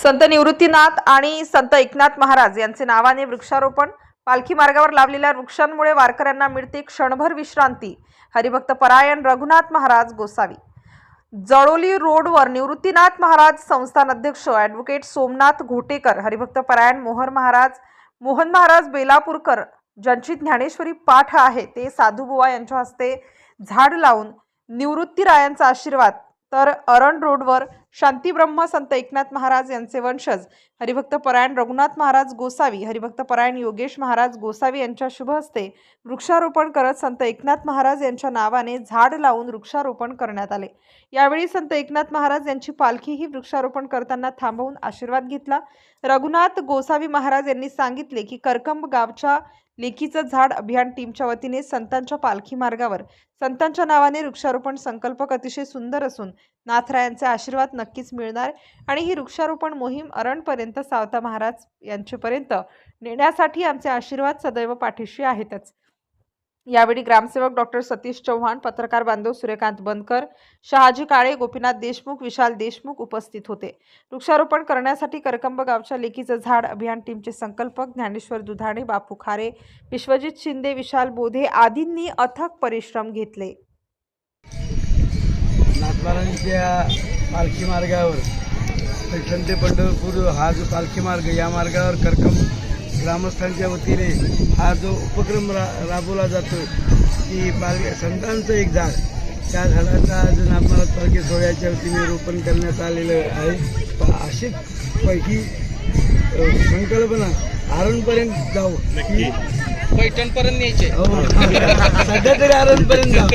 संत निवृत्तीनाथ आणि संत एकनाथ महाराज यांचे नावाने वृक्षारोपण पालखी मार्गावर लावलेल्या वृक्षांमुळे वारकऱ्यांना मिळते क्षणभर विश्रांती. हरिभक्त परायण रघुनाथ महाराज गोसावी. जळोली रोडवर निवृत्तीनाथ महाराज संस्थान अध्यक्ष ॲडव्होकेट सोमनाथ घोटेकर हरिभक्त परायण मोहर महाराज मोहन महाराज बेलापूरकर ज्यांची ज्ञानेश्वरी पाठ आहे ते साधुबुवा यांच्या हस्ते झाड लावून निवृत्तीरायांचा आशीर्वाद तर अरण रोडवर शांतीब्रह्म संत एकनाथ महाराज यांचे वंशज हरिभक्त परायण रघुनाथ महाराज गोसावी हरिभक्त परायण योगेश महाराज गोसावी यांच्या शुभ हस्ते वृक्षारोपण करत संत एकनाथ महाराज यांच्या नावाने झाड लावून वृक्षारोपण करण्यात आले. यावेळी संत एकनाथ महाराज यांची पालखीही वृक्षारोपण करताना थांबवून आशीर्वाद घेतला. रघुनाथ गोसावी महाराज यांनी सांगितले की करकंब गावच्या लेखीचं झाड अभियान टीमच्या वतीने संतांच्या पालखी मार्गावर. संतांच्या नावाने वृक्षारोपण संकल्पक अतिशय सुंदर असून नाथरायांचे आशीर्वाद नक्कीच मिळणार आणि ही वृक्षारोपण मोहीम अरणपर्यंत सावता महाराज यांचेपर्यंत नेण्यासाठी आमचे आशीर्वाद सदैव पाठीशी आहेतच. यावेळी ग्रामसेवक डॉक्टर सतीश चव्हाण पत्रकार बांधव सूर्यकांत बनकर शहाजी काळे गोपीनाथ देशमुख विशाल देशमुख उपस्थित होते. वृक्षारोपण करण्यासाठी करकंब गावच्या लेकीचं झाड अभियान टीमचे संकल्पक ज्ञानेश्वर दुधाणे बापू खारे विश्वजित शिंदे विशाल बोधे आदींनी अथक परिश्रम घेतले. पालखी मार्गावर पैठण ते पंढरपूर हा जो पालखी मार्ग या मार्गावर करकंब ग्रामस्थांच्या वतीने हा जो उपक्रम रा राबवला जातो की पाल संतांचं एक झाड. त्या झाडाचं आज नाथमाराज पालखी सोहळ्याच्या वतीने रोपण करण्यात आलेलं आहे. प- अशीच पैकी संकल्पना आरणपर्यंत जाऊ ही पैठण पर्यंत न्यायचे. हो. सध्या तरी आरणपर्यंत जाऊ